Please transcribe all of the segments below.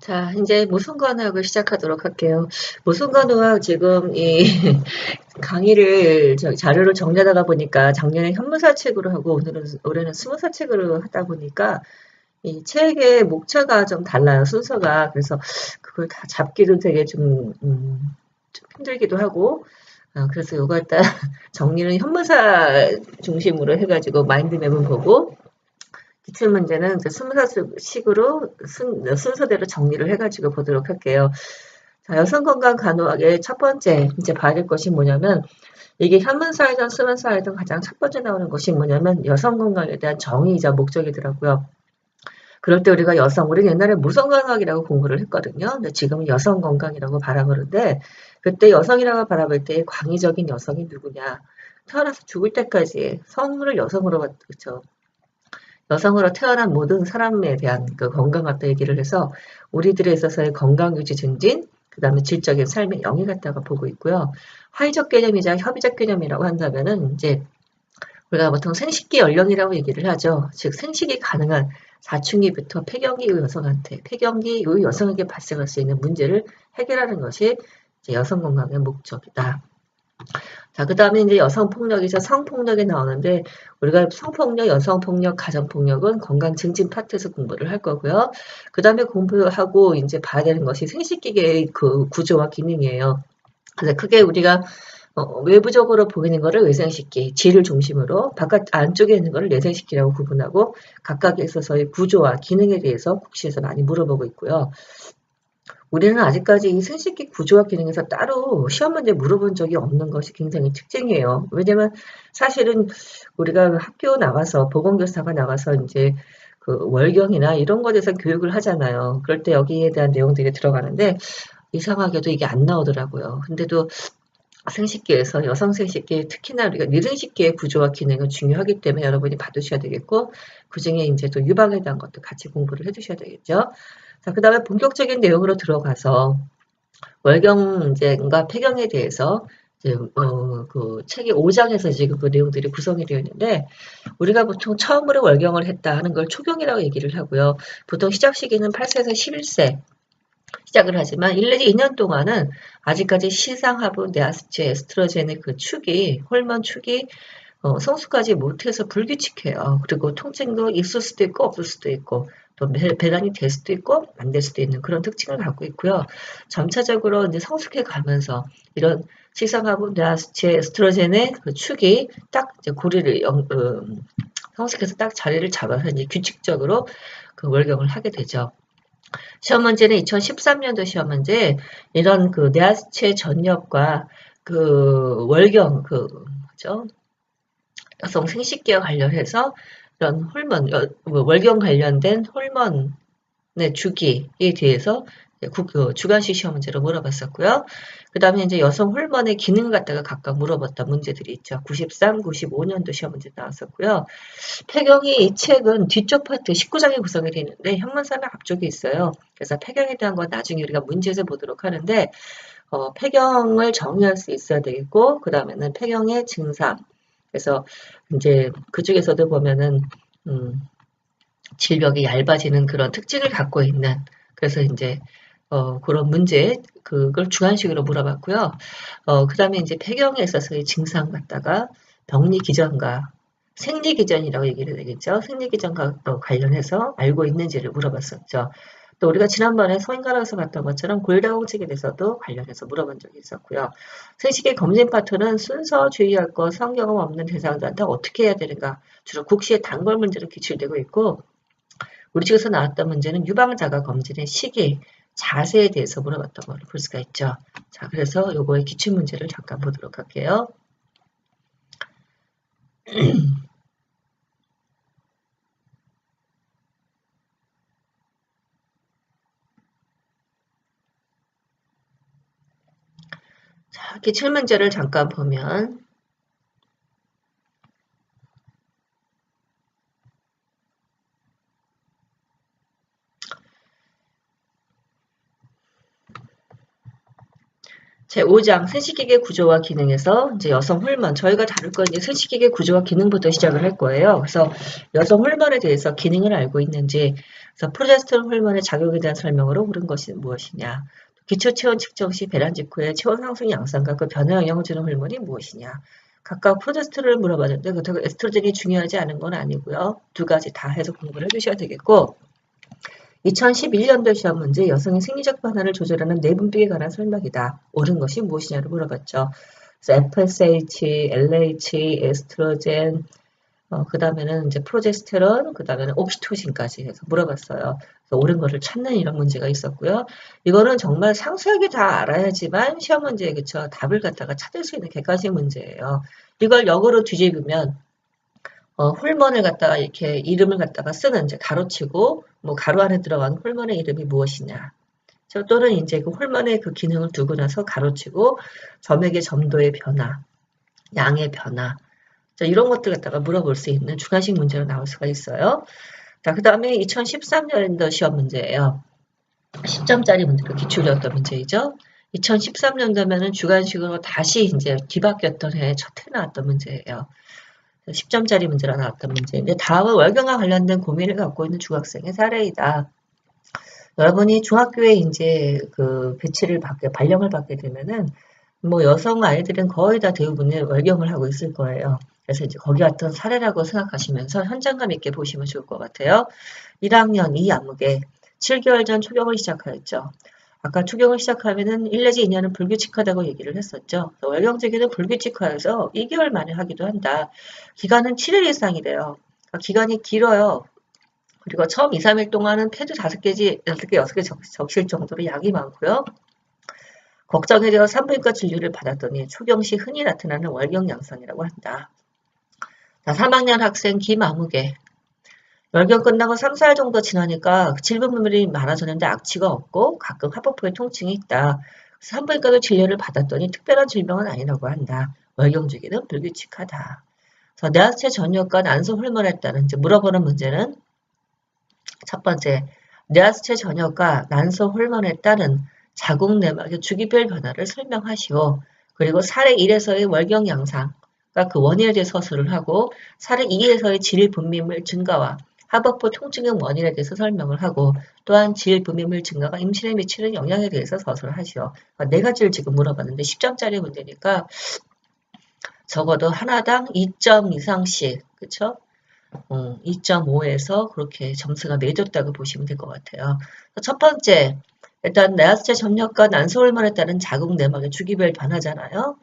자, 이제 모성관학을 시작하도록 할게요. 모성관학 지금 이 강의를 저 자료를 정리하다가 보니까 작년에 현무사 책으로 하고 오늘은 올해는 스무사 책으로 하다 보니까 이 책의 목차가 좀 달라요 순서가 그래서 그걸 다 잡기도 되게 좀, 음, 좀 힘들기도 하고 어, 그래서 요거 일단 정리는 현무사 중심으로 해가지고 마인드맵을 보고 기출 문제는 이제 스무사식으로 순, 순서대로 정리를 해가지고 보도록 할게요. 자, 여성 건강 간호학의 첫 번째 이제 봐야 될 것이 뭐냐면 이게 현문사회전, 수문사회전 가장 첫 번째 나오는 것이 뭐냐면 여성 건강에 대한 정의이자 목적이더라고요. 그럴 때 우리가 여성, 우리는 옛날에 무성건강이라고 공부를 했거든요. 근데 지금은 여성 건강이라고 바라보는데 그때 여성이라고 바라볼 때 광의적인 여성이 누구냐. 태어나서 죽을 때까지 성물을 여성으로 그렇죠. 여성으로 태어난 모든 사람에 대한 그 건강 갖다 얘기를 해서 우리들에 있어서의 건강 유지 증진, 그 다음에 질적인 삶의 영위 갖다가 보고 있고요. 화의적 개념이자 협의적 개념이라고 한다면은 이제 우리가 보통 생식기 연령이라고 얘기를 하죠. 즉 생식이 가능한 사춘기부터 폐경기 이후 여성한테 폐경기 이후 여성에게 발생할 수 있는 문제를 해결하는 것이 여성 건강의 목적이다. 자, 그 다음에 이제 여성폭력이죠. 성폭력이 나오는데, 우리가 성폭력, 여성폭력, 가정폭력은 건강 증진 파트에서 공부를 할 거고요. 그 다음에 공부하고 이제 봐야 되는 것이 생식기계의 그 구조와 기능이에요. 그래서 크게 우리가 어, 외부적으로 보이는 거를 외생식기, 질을 중심으로 바깥 안쪽에 있는 거를 내생식기라고 구분하고 각각에 있어서의 구조와 기능에 대해서 국시에서 많이 물어보고 있고요. 우리는 아직까지 이 생식기 구조와 기능에서 따로 시험 문제 물어본 적이 없는 것이 굉장히 특징이에요. 왜냐면 사실은 우리가 학교 나가서 보건교사가 나가서 이제 그 월경이나 이런 것에 대해서 교육을 하잖아요. 그럴 때 여기에 대한 내용들이 들어가는데 이상하게도 이게 안 나오더라고요. 근데도 생식기에서 여성 생식기 특히나 우리가 미생식기의 구조와 기능은 중요하기 때문에 여러분이 받으셔야 되겠고 그 중에 이제 또 유방에 대한 것도 같이 공부를 해주셔야 되겠죠. 자, 그 다음에 본격적인 내용으로 들어가서 월경 문제과 폐경에 대해서 이제 어, 그 책의 5장에서 지금 그 내용들이 구성이 되어 있는데 우리가 보통 처음으로 월경을 했다 하는 걸 초경이라고 얘기를 하고요. 보통 시작 시기는 8세에서 11세 시작을 하지만 1 내지 2년 동안은 아직까지 시상하부 네아스체 에스트로겐의 그 축이 호르몬 축이 어, 성숙하지 못해서 불규칙해요. 그리고 통증도 있을 수도 있고 없을 수도 있고 또 배란이 될 수도 있고 안 될 수도 있는 그런 특징을 갖고 있고요. 점차적으로 이제 성숙해 가면서 이런 시상하부 네아스체 에스트로겐의 그 축이 딱 이제 고리를 영, 음, 성숙해서 딱 자리를 잡아서 이제 규칙적으로 그 월경을 하게 되죠. 시험 문제는 2013년도 시험 문제 이런 그 네아스체 전엽과 그 월경 그 뭐죠? 여성 생식기와 관련해서 이런 호르몬 뭐 월경 관련된 호르몬의 주기에 대해서 그 주관식 시험 문제로 물어봤었고요. 그 다음에 이제 여성 호르몬의 기능을 갖다가 각각 물어봤던 문제들이 있죠. 93, 95년도 시험 문제 나왔었고요. 폐경이 이 책은 뒤쪽 파트 19장에 구성이 되어 있는데 현문사는 앞쪽에 있어요. 그래서 폐경에 대한 건 나중에 우리가 문제에서 보도록 하는데 어, 폐경을 정의할 수 있어야 되겠고 그 다음에는 폐경의 증상 그래서 이제 그쪽에서도 보면은 음, 질벽이 얇아지는 그런 특징을 갖고 있는 그래서 이제 어, 그런 문제, 그걸 주관식으로 물어봤고요. 어, 그 다음에 이제 폐경에 있어서의 증상 갖다가 병리 기전과 생리 기전이라고 얘기를 되겠죠. 생리 기전과 관련해서 알고 있는지를 물어봤었죠. 또 우리가 지난번에 서인가락에서 봤던 것처럼 골다공증에 대해서도 관련해서 물어본 적이 있었고요. 생식의 검진 파트는 순서 주의할 것, 성경험 없는 대상자한테 어떻게 해야 되는가 주로 국시의 단골 문제로 기출되고 있고 우리 측에서 나왔던 문제는 유방자가 검진의 시기, 자세에 대해서 물어봤던 걸 볼 수가 있죠. 자, 그래서 요거의 기출 문제를 잠깐 보도록 할게요. 기출 문제를 잠깐 보면 제5장 생식기계 구조와 기능에서 이제 여성 호르몬 저희가 다룰 건 이제 생식기계 구조와 기능부터 시작을 할 거예요. 그래서 여성 호르몬에 대해서 기능을 알고 있는지 그래서 프로제스테론 호르몬의 작용에 대한 설명으로 옳은 것이 무엇이냐 기초 체온 측정 시 배란 직후에 체온 상승 양상과 그 변화 영향을 주는 호르몬이 무엇이냐 각각 프로제스테론을 물어봤는데 그렇다고 에스트로겐이 중요하지 않은 건 아니고요. 두 가지 다 해서 공부를 해주셔야 되겠고 2011년도 시험 문제 여성의 생리적 변화를 조절하는 내분비에 관한 설명이다. 옳은 것이 무엇이냐를 물어봤죠. 그래서 FSH, LH, 에스트로겐, 어, 그 다음에는 이제 프로제스테론, 그 다음에는 옥시토신까지 해서 물어봤어요. 옳은 것을 찾는 이런 문제가 있었고요. 이거는 정말 상세하게 다 알아야지만 시험 문제에 그쵸 답을 갖다가 찾을 수 있는 객관식 문제예요. 이걸 역으로 뒤집으면 어, 홀먼을 갖다가 이렇게 이름을 갖다가 쓰는 이제 가로치고 뭐 가로 안에 들어간 홀먼의 이름이 무엇이냐. 또는 이제 그 홀먼의 그 기능을 두고 나서 가로치고 점액의 점도의 변화, 양의 변화. 자, 이런 것들 갖다가 물어볼 수 있는 주관식 문제로 나올 수가 있어요. 자, 그 다음에 2013년도 시험 문제예요. 10점짜리 문제로 기출이었던 문제이죠. 2013년도면은 주관식으로 다시 이제 뒤바뀌었던 해 첫 해 나왔던 문제예요. 10점짜리 문제로 나왔던 문제인데 다음은 월경과 관련된 고민을 갖고 있는 중학생의 사례이다. 여러분이 중학교에 이제 그 배치를 받게 발령을 받게 되면은 뭐 여성 아이들은 거의 다 대부분이 월경을 하고 있을 거예요. 그래서 이제 거기 왔던 사례라고 생각하시면서 현장감 있게 보시면 좋을 것 같아요. 1학년 2 암흑에 7개월 전 초경을 시작하였죠. 아까 초경을 시작하면은 1 내지 2년은 불규칙하다고 얘기를 했었죠. 월경제기는 불규칙화해서 2개월 만에 하기도 한다. 기간은 7일 이상이래요. 그러니까 기간이 길어요. 그리고 처음 2, 3일 동안은 패드 5개지, 6개, 6개 적, 적실 정도로 양이 많고요. 걱정에 되어 산부인과 진료를 받았더니 초경 시 흔히 나타나는 월경 양성이라고 한다. 자, 3학년 학생 김아무개 월경 끝나고 3, 4일 정도 지나니까 질분물이 많아졌는데 악취가 없고 가끔 하복부에 통증이 있다. 산부인과도 진료를 받았더니 특별한 질병은 아니라고 한다. 월경 주기는 불규칙하다. 그래서 내하체 전역과 난소 이제 물어보는 문제는 첫 번째 내하체 전역과 난소 홀몬에 따른 자궁 내막의 주기별 변화를 설명하시오. 그리고 사례 1에서의 월경 양상, 그러니까 그 원인에 대해 서술을 하고 사례 2에서의 질 분비물 증가와 하복부 통증의 원인에 대해서 설명을 하고 또한 질 분비물 증가가 임신에 미치는 영향에 대해서 서술을 하시오. 그러니까 네 가지를 지금 물어봤는데 10점짜리 문제니까 적어도 하나당 2점 이상씩 그쵸? 어, 2.5에서 그렇게 점수가 매졌다고 보시면 될 것 같아요. 첫 번째, 일단 내하수체 점력과 난소호르몬에 따른 자궁 내막의 주기별 변화잖아요.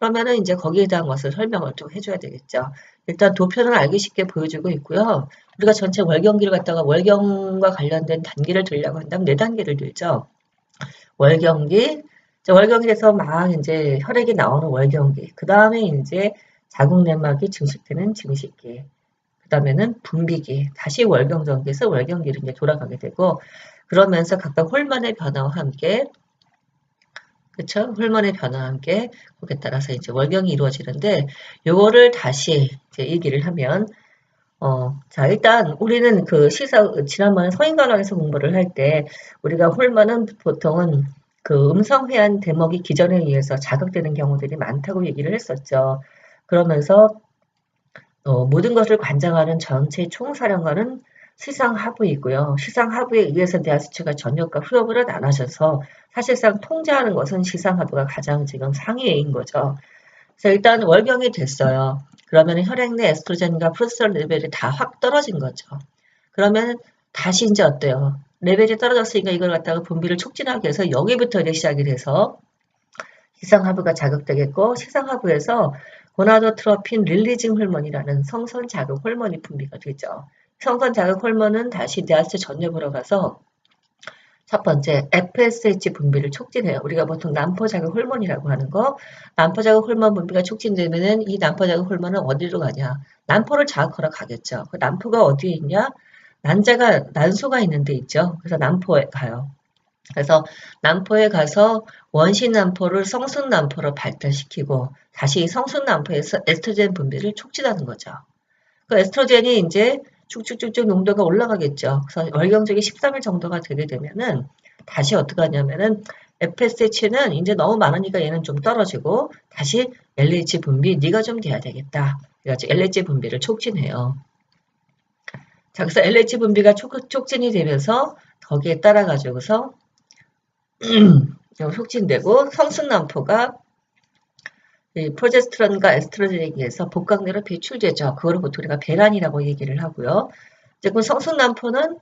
그러면은 이제 거기에 대한 것을 설명을 좀 해줘야 되겠죠. 일단 도표는 알기 쉽게 보여주고 있고요. 우리가 전체 월경기를 갖다가 월경과 관련된 단계를 들려고 한다면 네 단계를 들죠. 월경기, 월경기에서 막 이제 혈액이 나오는 월경기, 그 다음에 이제 자궁내막이 증식되는 증식기, 그 다음에는 분비기, 다시 월경전기에서 월경기로 이제 돌아가게 되고, 그러면서 각각 홀만의 변화와 함께 그쵸? 호르몬의 변화와 함께 거기에 따라서 이제 월경이 이루어지는데 요거를 다시 이제 얘기를 하면 어, 자, 일단 우리는 그 시사 지난번에 서인관원에서 공부를 할 때 우리가 홀만은 보통은 그 음성 회한 대목이 기전에 의해서 자극되는 경우들이 많다고 얘기를 했었죠. 그러면서 어, 모든 것을 관장하는 전체 총사령관은 시상 하부이고요. 시상 하부에 의해서 대한 수치가 전역과 후역으로 나눠져서 사실상 통제하는 것은 시상 하부가 가장 지금 상위에인 거죠. 그래서 일단 월경이 됐어요. 그러면 혈액 내 에스트로겐과 프로스테론 레벨이 다 확 떨어진 거죠. 그러면 다시 이제 어때요? 레벨이 떨어졌으니까 이걸 갖다가 분비를 촉진하기 위해서 여기부터 이제 시작이 돼서 시상하부가 자극되겠고 시상하부에서 고나도트로핀 릴리징 호르몬이라는 성선 자극 호르몬이 분비가 되죠. 성선 자극 호르몬은 다시 뇌하체 전역으로 가서 첫 번째 FSH 분비를 촉진해요. 우리가 보통 난포 자극 호르몬이라고 하는 거. 난포 자극 호르몬 분비가 촉진되면은 이 난포 자극 호르몬은 어디로 가냐? 난포를 자극하러 가겠죠. 그 난포가 어디에 있냐? 난자가 난소가 있는 데 있죠. 그래서 난포에 가요. 그래서 난포에 가서 원시 난포를 성순 난포로 발달시키고 다시 성순 난포에서 에스트로겐 분비를 촉진하는 거죠. 그 에스트로겐이 이제 쭉쭉쭉쭉 농도가 올라가겠죠. 그래서 월경적이 13일 정도가 되게 되면은 다시 어떻게 하냐면은 FSH는 이제 너무 많으니까 얘는 좀 떨어지고 다시 LH 분비 네가 좀 돼야 되겠다. 그래가지고 LH 분비를 촉진해요. 자, 그래서 LH 분비가 촉, 촉진이 되면서 거기에 따라 가지고서 촉진되고 성승남포가 이 프로제스테론과 에스트로겐에 의해서 복강내로 배출되죠. 그거를 보통 우리가 배란이라고 얘기를 하고요. 이제 그 성승남포는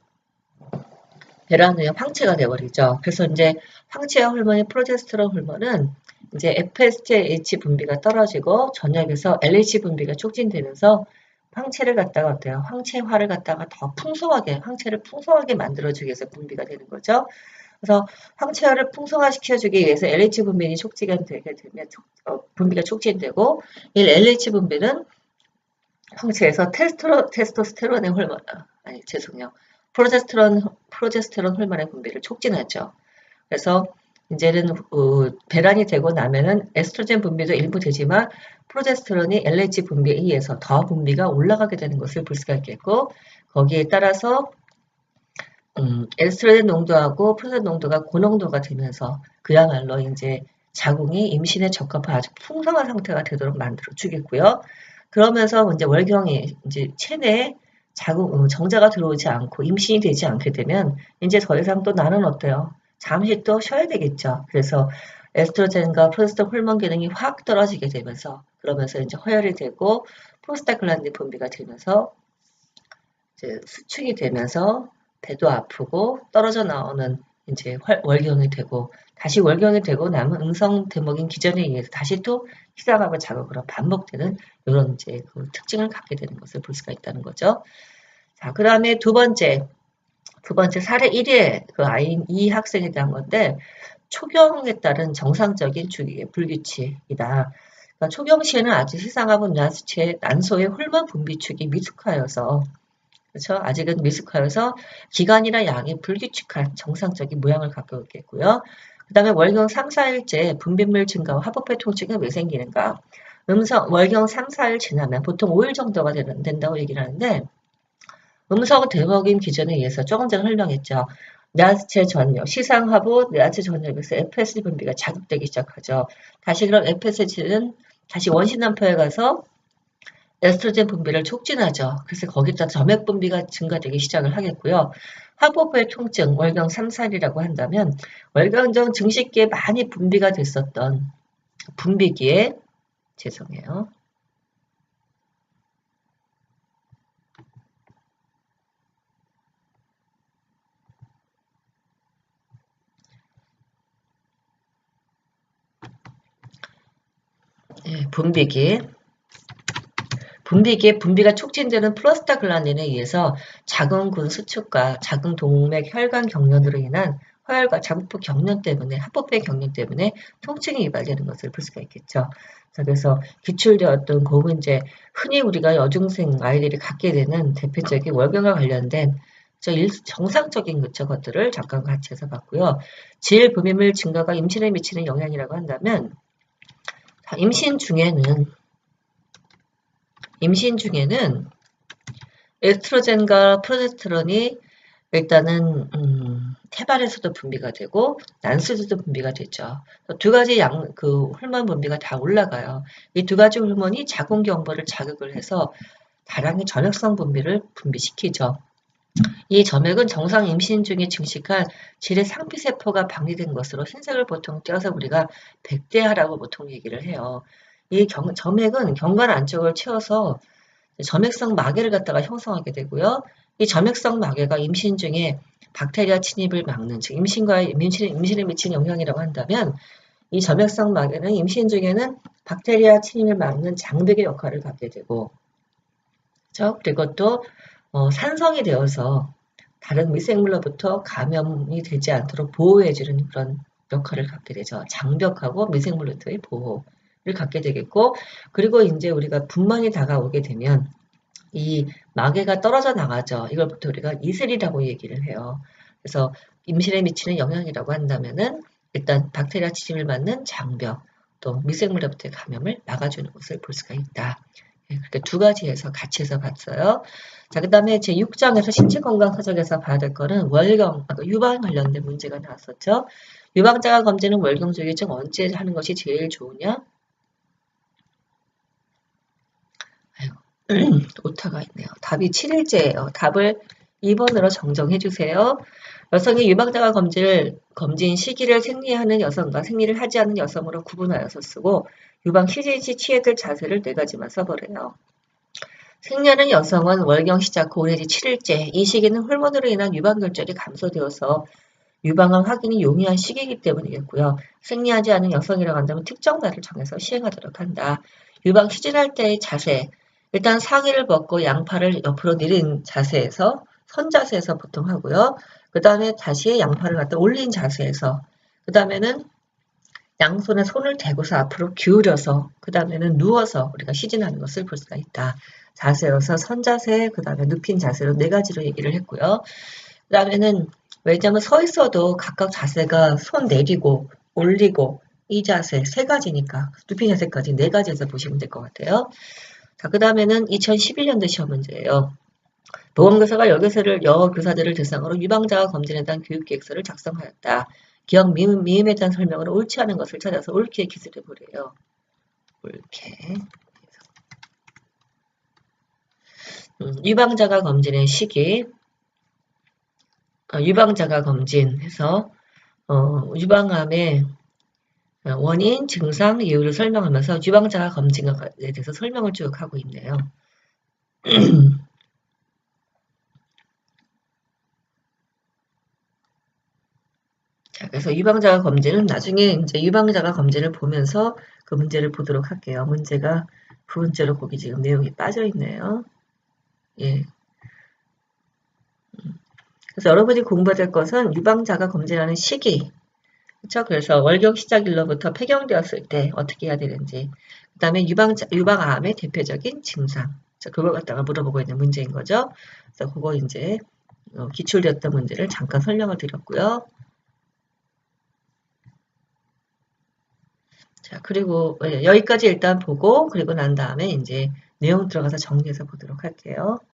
배란 후에 황체가 되어버리죠. 그래서 이제 황체화 호르몬이 프로제스테론 호르몬은 이제 FSH 분비가 떨어지고 전역에서 LH 분비가 촉진되면서 황체를 갖다가 어때요? 황체화를 갖다가 더 풍성하게, 황체를 풍성하게 만들어주기 위해서 분비가 되는 거죠. 그래서 황체화를 풍성화시켜주기 위해서 LH 분비이 촉진되게 되면 어, 분비가 촉진되고 이 LH 분비는 황체에서 테스토, 테스토스테론의 호르몬, 아, 아니 죄송해요. 프로제스테론, 프로제스테론 호르몬의 분비를 촉진하죠. 그래서 이제는 어, 배란이 되고 나면은 에스트로겐 분비도 일부 되지만 프로제스테론이 LH 분비에 의해서 더 분비가 올라가게 되는 것을 볼 수가 있겠고 거기에 따라서 음, 에스트로겐 농도하고 프로제스테론 농도가 고농도가 되면서 그야말로 이제 자궁이 임신에 적합한 아주 풍성한 상태가 되도록 만들어 주겠고요. 그러면서 이제 월경이 이제 체내에 자궁 어, 정자가 들어오지 않고 임신이 되지 않게 되면 이제 더 이상 또 나는 어때요? 잠시 또 쉬어야 되겠죠. 그래서 에스트로겐과 프로스테론 호르몬 기능이 확 떨어지게 되면서 그러면서 이제 허혈이 되고 프로스타글란딘 분비가 되면서 이제 수축이 되면서 배도 아프고 떨어져 나오는 이제 월경이 되고 다시 월경이 되고 남은 음성 대목인 기전에 의해서 다시 또 희상하고 자극으로 반복되는 이런 이제 그 특징을 갖게 되는 것을 볼 수가 있다는 거죠. 자, 그 다음에 두 번째, 두 번째 사례 1회 그 아이인 이 학생에 대한 건데 초경에 따른 정상적인 주기의 불규칙이다. 그러니까 초경 시에는 아주 난수체 난소의 호르몬 분비축이 미숙하여서 그렇죠? 아직은 미숙하여서 기간이나 양이 불규칙한 정상적인 모양을 갖고 있겠고요. 그 다음에 월경 3, 4일째 분비물 증가와 화법회 통증이 왜 생기는가? 음성 월경 3, 4일 지나면 보통 5일 정도가 되는, 된다고 얘기를 하는데 음성 대목인 기준에 의해서 조금 전에 설명했죠. 뇌하체 전력, 시상하부 뇌하체 전력에서 FS 분비가 자극되기 시작하죠. 다시 그럼 FS는 다시 원심남포에 가서 에스트로겐 분비를 촉진하죠. 그래서 거기다 점액 분비가 증가되기 시작을 하겠고요. 하복부의 통증, 월경 3, 4일이라고 한다면 월경전 증식기에 많이 분비가 됐었던 분비기에 죄송해요. 예, 분비기 분비기에 분비가 촉진되는 플러스타글란딘에 의해서 자궁근 수축과 자궁 동맥 혈관 경련으로 인한 허혈과 자궁포 경련 때문에 합법의 경련 때문에 통증이 유발되는 것을 볼 수가 있겠죠. 그래서 기출되었던 고문제 흔히 우리가 여중생 아이들이 갖게 되는 대표적인 월경과 관련된 저 정상적인 그쵸 것들을 잠깐 같이 해서 봤고요. 질 분비물 증가가 임신에 미치는 영향이라고 한다면 임신 중에는 임신 중에는 에스트로겐과 프로제스테론이 일단은 음, 태발에서도 분비가 되고 난수에서도 분비가 되죠. 두 가지 양 그 호르몬 분비가 다 올라가요. 이 두 가지 호르몬이 자궁 경부를 자극을 해서 다량의 전역성 분비를 분비시키죠. 이 점액은 정상 임신 중에 증식한 질의 상피세포가 방리된 것으로 흰색을 보통 떼어서 우리가 백대하라고 보통 얘기를 해요. 이 경, 점액은 경관 안쪽을 채워서 점액성 마개를 갖다가 형성하게 되고요. 이 점액성 마개가 임신 중에 박테리아 침입을 막는, 즉 임신과 임신, 임신에 미치는 영향이라고 한다면 이 점액성 마개는 임신 중에는 박테리아 침입을 막는 장벽의 역할을 갖게 되고 그렇죠? 그리고 또 어, 산성이 되어서 다른 미생물로부터 감염이 되지 않도록 보호해주는 그런 역할을 갖게 되죠. 장벽하고 미생물로부터의 보호. 를 갖게 되겠고 그리고 이제 우리가 분만이 다가오게 되면 이 마개가 떨어져 나가죠. 이걸부터 우리가 이슬이라고 얘기를 해요. 그래서 임신에 미치는 영향이라고 한다면은 일단 박테리아 침입을 맞는 장벽 또 미생물로부터의 감염을 막아주는 것을 볼 수가 있다. 예, 그렇게 두 가지에서 같이 해서 봤어요. 자, 그 다음에 제 6장에서 신체건강서적에서 봐야 될 거는 월경, 아까 유방 관련된 문제가 나왔었죠. 유방자가 검진은 월경 조기증 언제 하는 것이 제일 좋으냐? 아이고, 오타가 있네요. 답이 7일째예요. 답을 2번으로 정정해 주세요. 여성이 유방자가 검진을 검진 시기를 생리하는 여성과 생리를 하지 않는 여성으로 구분하여서 쓰고 유방 시진 시 취해야 될 자세를 네 가지만 써버려요. 생리하는 여성은 월경 시작 후 내지 7일째 이 시기는 호르몬으로 인한 유방 결절이 감소되어서 유방암 확인이 용이한 시기이기 때문이겠고요. 생리하지 않은 여성이라고 한다면 특정 날을 정해서 시행하도록 한다. 유방 시진할 때의 자세 일단 상의를 벗고 양팔을 옆으로 내린 자세에서 선 자세에서 보통 하고요. 그 다음에 다시 양팔을 갖다 올린 자세에서 그 다음에는 양손에 손을 대고서 앞으로 기울여서 그 다음에는 누워서 우리가 시진하는 것을 볼 수가 있다. 자세여서 선자세, 그 다음에 눕힌 자세로 네 가지로 얘기를 했고요. 그 다음에는 왜냐하면 서 있어도 각각 자세가 손 내리고 올리고 이 자세 세 가지니까 눕힌 자세까지 네 가지에서 보시면 될 것 같아요. 자, 그 다음에는 2011년도 시험 문제예요. 보건교사가 여교사를 여교사들을 대상으로 유방자가 검진에 대한 교육계획서를 작성하였다. 기억 미음, 미음에 대한 설명으로 옳지 않은 것을 찾아서 옳게 기술해 보래요. 옳게. 음, 유방자가 검진의 시기. 어, 유방자가 검진해서 어, 유방암의 원인, 증상, 이유를 설명하면서 유방자가 검진에 대해서 설명을 쭉 하고 있네요. 자, 그래서 유방자가 검진은 나중에 이제 유방자가 검진을 보면서 그 문제를 보도록 할게요. 문제가 부분제로 거기 지금 내용이 빠져 있네요. 예. 음. 그래서 여러분이 공부해야 될 것은 유방자가 검진하는 시기. 그렇죠? 그래서 월경 시작일로부터 폐경되었을 때 어떻게 해야 되는지. 그 다음에 유방, 유방암의 대표적인 증상. 자, 그걸 갖다가 물어보고 있는 문제인 거죠. 그래서 그거 이제 어, 기출되었던 문제를 잠깐 설명을 드렸고요. 자, 그리고 예, 여기까지 일단 보고 그리고 난 다음에 이제 내용 들어가서 정리해서 보도록 할게요.